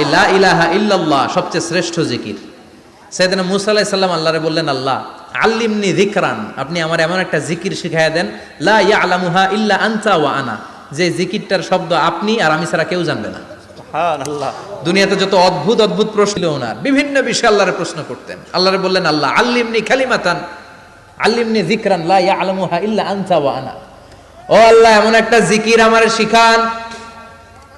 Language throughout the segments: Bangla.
এই লা ইলাহা ইল্লাল্লাহ সবচেয়ে শ্রেষ্ঠ জিকির। সেদিন মুসা আলাইহিস সালাম আল্লাহরে বললেন আল্লাহ আল্লিমনি যিকরান। আপনি আমার এমন একটা জিকির শিখাইয়া দেন লা ইয়ালামুহা ইল্লা আনতা ওয়া আনা। যে জিকিরটার শব্দ আপনি আর আমি ছাড়া কেউ জানবে না। আল্লাহ দুনিয়াতে যত অদ্ভুত অদ্ভুত প্রশ্ন ওনার বিভিন্ন বিষয়ে আল্লাহরে প্রশ্ন করতেন। আল্লাহরে বললেন আল্লাহ আল্লিমনি খালিমাতান। আল্লিমনি যিকরান লা ইয়ালামুহা ইল্লা আনতা ওয়া আনা। ও আল্লাহ এমন একটা জিকির আমার শিখান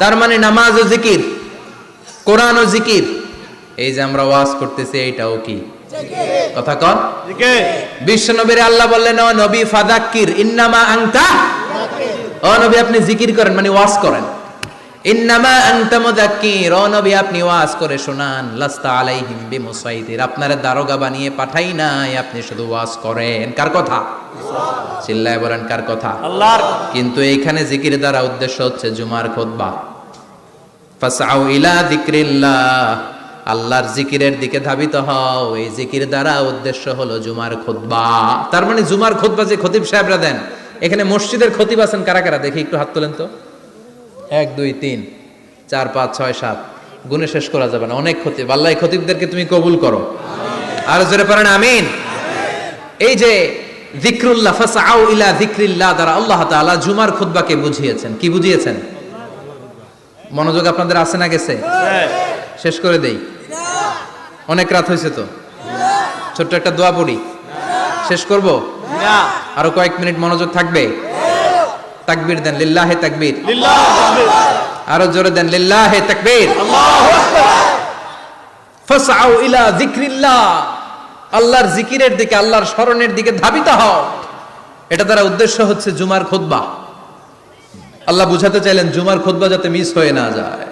তার মানে নামাজ ও জিকির, কোরআন ও জিকির। এই যে আমরা ওয়াজ করতেছি, এইটাও কি? কথা কন। বিশ্ব নবীর আল্লাহ বললেন, ও নবী ফাদাক্কির ইন্নামা আংতা ও নবী, আপনি জিকির করেন মানে ওয়াজ করেন। ইন্নামা আনতা মুযাক্কির। ও নবী আপনি ওয়াজ করে শোনান। লাস্তা আলাইহিম আপনারা দারোগা বানিয়ে পাঠাই নাই আপনি শুধু ওয়াজ করেন। কার কথা? চিল্লায় বলেন কার কথা? আল্লাহর কিন্তু এইখানে জিকির দ্বারা উদ্দেশ্য হচ্ছে জুমার খুতবা ফাসাউ ইলা যিকরিল্লাহ। আল্লাহর জিকিরের দিকে ধাবিত হও। এই জিকির দ্বারা উদ্দেশ্য হলো জুমার খুতবা তার মানে জুমার খুতবা যে খতিব সাহেবরা দেন এখানে মসজিদের খতিব আছেন কারা কারা? দেখি একটু হাত তোলেন তো। এক, দুই, তিন, চার, পাঁচ, ছয়, সাত। গুণে শেষ করা যাবে না। অনেক খতিব আল্লাহ খতিবদেরকে তুমি কবুল করো। আর জোরে পারেন আমিন। এই যে যিকরুল্লাহ, ফাসাউ ইলা যিকরিল্লাহ দ্বারা আল্লাহ তাআলা জুমার খুতবাকে বুঝিয়েছেন। কি বুঝিয়েছেন? মনোযোগ আপনাদের আছে না গেছে? শেষ করে দেই। অনেক রাত হয়েছে তো? ছোট্ট একটা দোয়া পড়ি। শেষ করব? আরও কয়েক মিনিট মনোযোগ থাকবে? তাকবীর দেন লিল্লাহে তাকবীর। আরও জোরে দেন লিল্লাহে তাকবীর। ফাসআউ ইলা যিকরিল্লাহ। আল্লাহর জিকিরের দিকে আল্লাহর স্মরণের দিকে ধাবিত হও। এটা দ্বারা উদ্দেশ্য হচ্ছে জুমার খুতবা। আল্লাহ বুঝাতে চাইলেন জুমার খুতবা যাতে মিস হয়ে না যায়।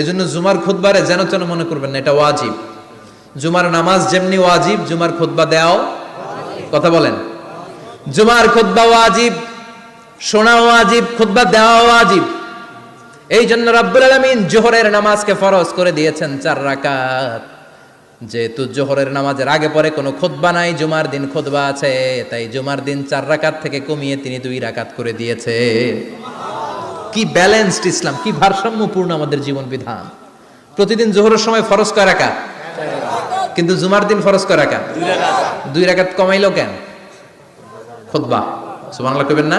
এজন্য জুমার খুতবারে যেন তেন মনে করবেন না এটা ওয়াজিব। জুমার নামাজ যেমনি ওয়াজিব জুমার খুতবা দেও কথা বলেন। জুমার খুতবা ওয়াজিব শোনা ওয়াজিব খুতবা দেওয়া ওয়াজিব। এই জন্য রব্বুল আলামিন জোহরের নামাজকে ফরজ করে দিয়েছেন চার রাকাত। যেহেতু জোহরের নামাজের আগে পরে কোনো খোদবা নাই জুমার দিন খোদবা আছে তাই জুমার দিন চার রাকাত থেকে কমিয়ে তিনি দুই রাকাত করে দিয়েছে। কি ব্যালেন্সড ইসলাম কি ভারসাম্যপূর্ণ আমাদের জীবন বিধান। প্রতিদিন জোহরের সময় ফরজ কয় রাকাত? কিন্তু জুমার দিন ফরজ কয় রাকাত। দুই রাকাত কমাইলো কেন? খুতবা। সুবহানাল্লাহ কইবেন না?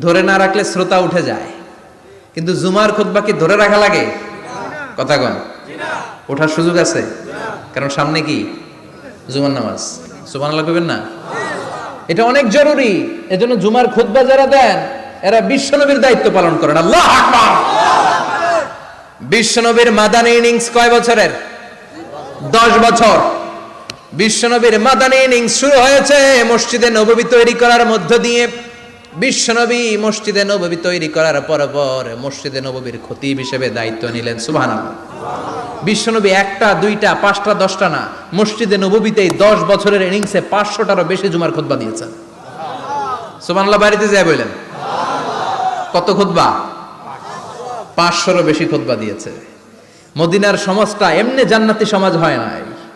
ধরে না রাখলে শ্রোতা উঠে যায়। কিন্তু জুমার খুতবা কি ধরে রাখা লাগে? কথা কন। ওঠার সুযোগ আছে? কারণ সামনে কি? জুমার নামাজ। সুবান করবেন না? এটা অনেক জরুরি। এজন্য জুমার খুতবা যারা দেন, এরা বিশ্বনবীর দায়িত্ব পালন করেন। আল্লাহ বিশ্বনবীর মাদানী ইনিংস কয় বছরের? দশ বছর। বিশ্বনবীর মাদানী ইনিংস শুরু হয়েছে মসজিদে নববী তৈরি করার মধ্য দিয়ে। বিশ্বনবী মসজিদে নববী তৈরি করার পর পর মসজিদে নববীর খতিব হিসেবে দায়িত্ব নিলেন, সুবহানাল্লাহ। বিশ্বনবী একটা, দুইটা, পাঁচটা, দশটা না, মসজিদে নববীতেই দশ বছরের ইনিংসে পাঁচশোটারও বেশি জুমার খুতবা দিয়েছেন। সুবহানাল্লাহ, বাড়িতে যায় বললেন কত খুতবা? পাঁচশোরও বেশি খুতবা দিয়েছে। মদিনার সমাজটা এমনি জান্নাতি সমাজ হয় নাই।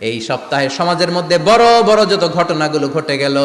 এই সপ্তাহে সমাজের মধ্যে বড় বড় যত ঘটনাগুলো ঘটে গেল